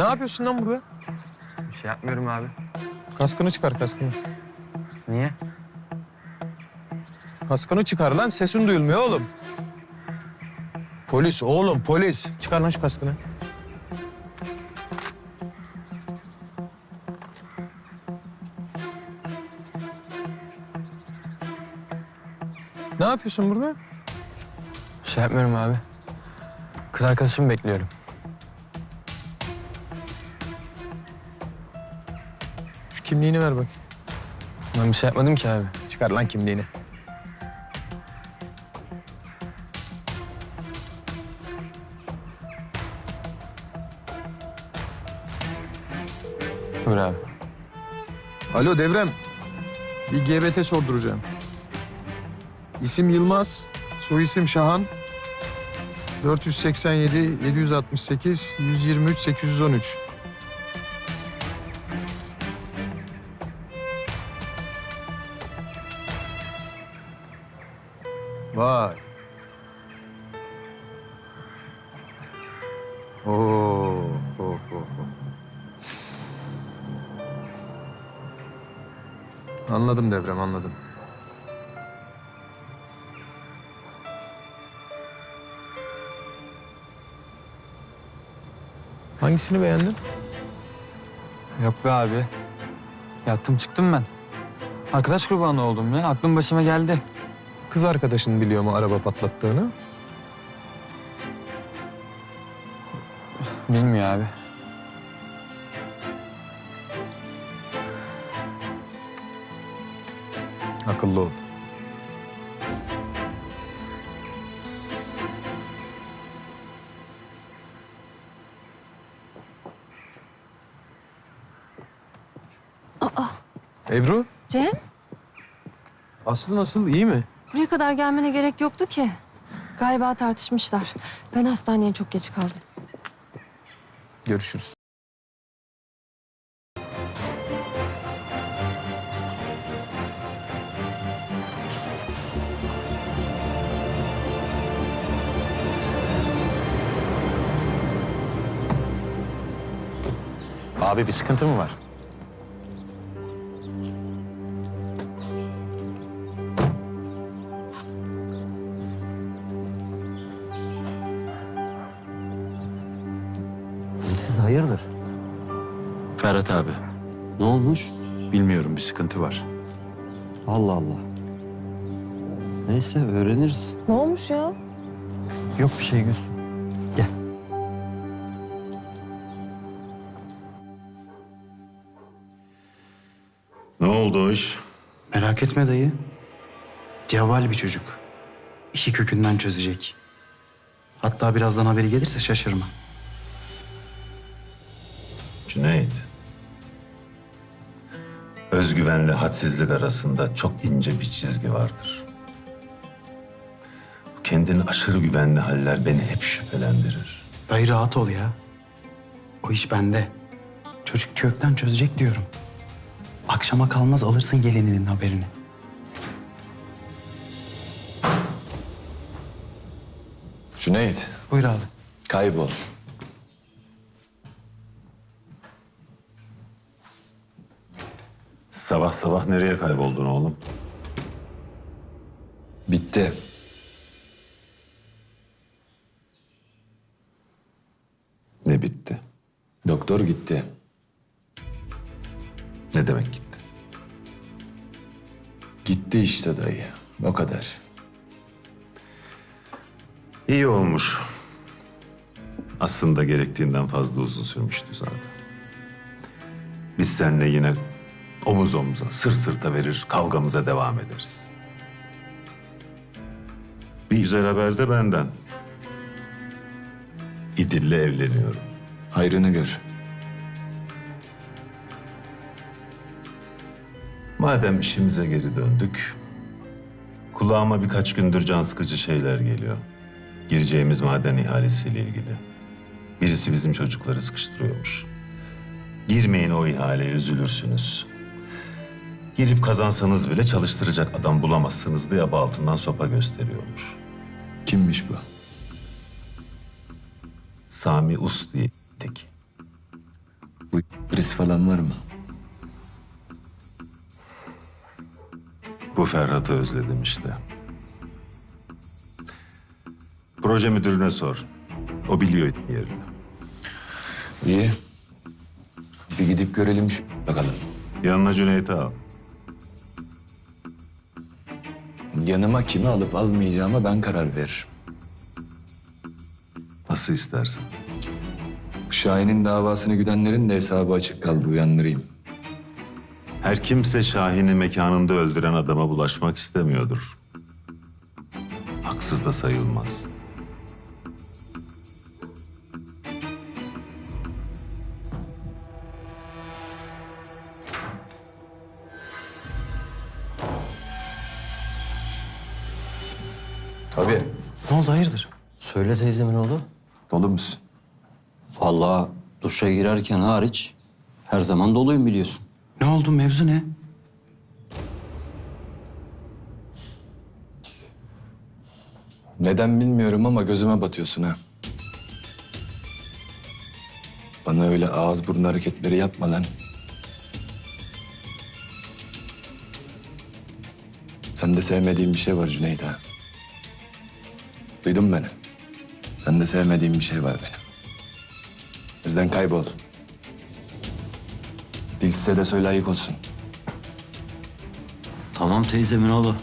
Ne yapıyorsun lan burada? Bir şey yapmıyorum abi. Kaskını çıkar kaskını. Niye? Kaskını çıkar lan sesin duyulmuyor oğlum. Polis oğlum polis. Çıkar lan şu kaskını. Ne yapıyorsun burada? Bir şey yapmıyorum abi. Kız arkadaşımı bekliyorum. Şu kimliğini ver bak. Ben bir şey yapmadım ki abi. Çıkar lan kimliğini. Buyur abi. Alo Devrem. Bir GBT sorduracağım. İsim Yılmaz, soyisim Şahan. 487 768 123 813. Vay. Oo, ho, ho, ho. Anladım Devrem, anladım. Hangisini beğendin? Yok be abi. Yattım çıktım ben. Arkadaş kurbanı oldum ya. Aklım başıma geldi. Kız arkadaşın biliyor mu araba patlattığını? Bilmiyor abi. Akıllı ol. Ebru, Cem, Aslı nasıl? iyi mi? Kadar gelmene gerek yoktu ki. Galiba tartışmışlar. Ben hastaneye çok geç kaldım. Görüşürüz. Abi bir sıkıntı mı var? Hayırdır? Ferhat abi. Ne olmuş? Bilmiyorum bir sıkıntı var. Allah Allah. Neyse öğreniriz. Ne olmuş ya? Yok bir şey Gülsüm. Gel. Ne oldu o iş? Merak etme dayı. Cevval bir çocuk. İşi kökünden çözecek. Hatta birazdan haberi gelirse şaşırma. Cüneyt. Özgüvenle hadsizlik arasında çok ince bir çizgi vardır. Bu kendini aşırı güvenli haller beni hep şüphelendirir. Dayı rahat ol ya. O iş bende. Çocuk kökten çözecek diyorum. Akşama kalmaz alırsın gelininin haberini. Cüneyt, Buyur abi. kaybol. Sabah sabah nereye kayboldun oğlum? Bitti. Ne bitti? Doktor gitti. Ne demek gitti? Gitti işte dayı. O kadar. İyi olmuş. Aslında gerektiğinden fazla uzun sürmüştü zaten. Biz seninle yine omuz omuza, sırt sırta verir, kavgamıza devam ederiz. Bir güzel haber de benden. İdil'le evleniyorum. Hayrını gör. Madem işimize geri döndük, kulağıma birkaç gündür can sıkıcı şeyler geliyor. Gireceğimiz maden ihalesiyle ilgili. Birisi bizim çocukları sıkıştırıyormuş. Girmeyin o ihaleye üzülürsünüz. Girip kazansanız bile çalıştıracak adam bulamazsınız diye altından sopa gösteriyormuş. Kimmiş bu? Sami Us diye tek. birisi falan var mı? Bu Ferhat'ı özledim işte. Proje müdürüne sor. O biliyor yerini. İyi. Bir gidip görelim şu bakalım. Yanına Cüneyt'i al. Yanıma kimi alıp almayacağıma ben karar veririm. Nasıl istersen. Şahin'in davasını güdenlerin de hesabı açık kaldı uyandırayım. Her kimse Şahin'i mekanında öldüren adama bulaşmak istemiyordur. Haksız da sayılmaz. Tabii. Ne oldu hayırdır? Söyle teyzemin oğlu. Dolu musun? Vallahi duşa girerken hariç her zaman doluyum biliyorsun. Ne oldu mevzu ne? Neden bilmiyorum ama gözüme batıyorsun ha. Bana öyle ağız burun hareketleri yapma lan. Sende sevmediğim bir şey var Cüneyt ha. Duydun beni? Sende sevmediğim bir şey var benim. O yüzden kaybol. Dilsize de söyle ayık olsun. Tamam teyzemin oğlu.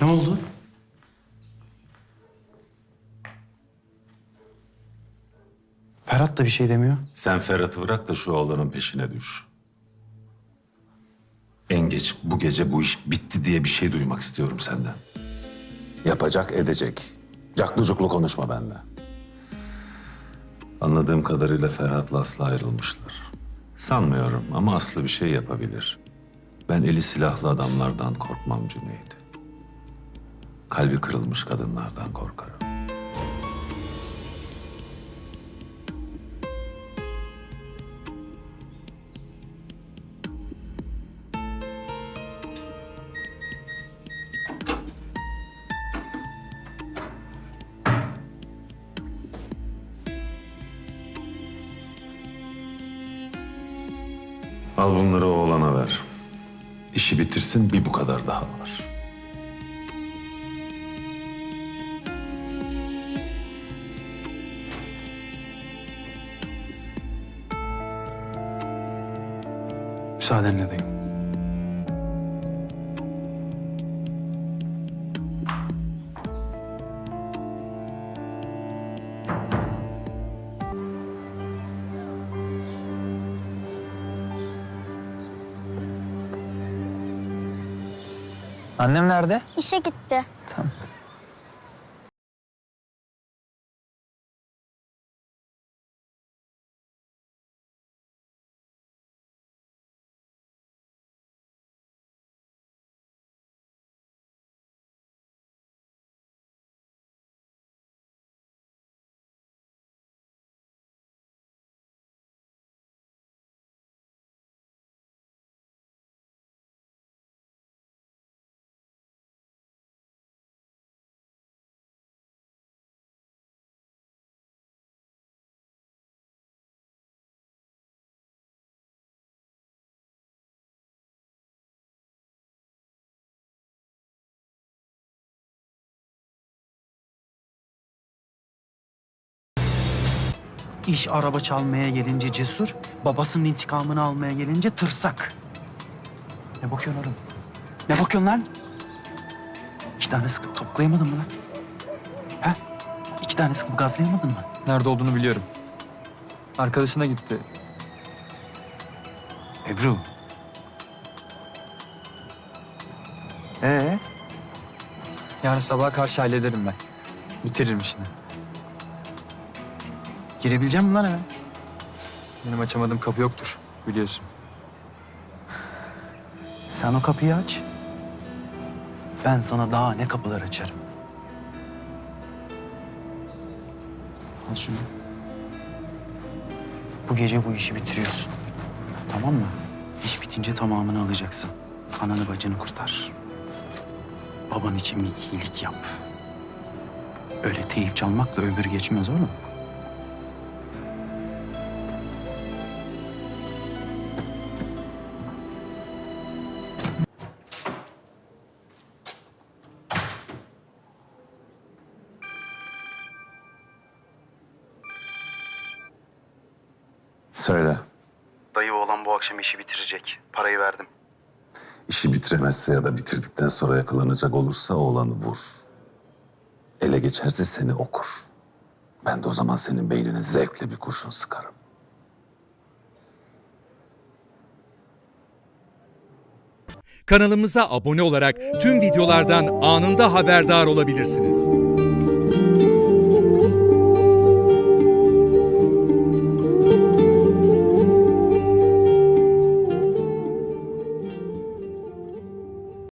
Ne oldu? Ferhat da bir şey demiyor. Sen Ferhat'ı bırak da şu oğlanın peşine düş. En geç bu gece bu iş bitti diye bir şey duymak istiyorum senden. Yapacak, edecek. Caklucuklu konuşma benimle. Anladığım kadarıyla Ferhat'la Aslı ayrılmışlar. Sanmıyorum ama Aslı bir şey yapabilir. Ben eli silahlı adamlardan korkmam Cüneyt. Kalbi kırılmış kadınlardan korkarım. Al bunları oğlana ver. İşi bitirsin bir bu kadar daha var. Müsaadenle dayım. Annem nerede? İşe gitti. İş araba çalmaya gelince cesur, babasının intikamını almaya gelince tırsak. Ne bakıyorsun oğlum? Ne bakıyorsun lan? İki tane sıkıp toplayamadın mı lan? Ha? İki tane sıkıp gazlayamadın mı? Nerede olduğunu biliyorum. Arkadaşına gitti. Ebru. Ee, Yarın sabaha karşı hallederim ben. Bitiririm işini. Girebilecek misin lan eve? Benim açamadığım kapı yoktur biliyorsun. Sen o kapıyı aç. Ben sana daha ne kapılar açarım. Al şunu. Bu gece bu işi bitiriyorsun. Tamam mı? İş bitince tamamını alacaksın. Ananı bacını kurtar. Baban için bir iyilik yap. Öyle teyip çalmakla ömür geçmez oğlum. Söyle. Dayı oğlan bu akşam işi bitirecek. Parayı verdim. İşi bitiremezse ya da bitirdikten sonra yakalanacak olursa oğlanı vur. Ele geçerse seni okur. Ben de o zaman senin beynine zevkle bir kurşun sıkarım. Kanalımıza abone olarak tüm videolardan anında haberdar olabilirsiniz.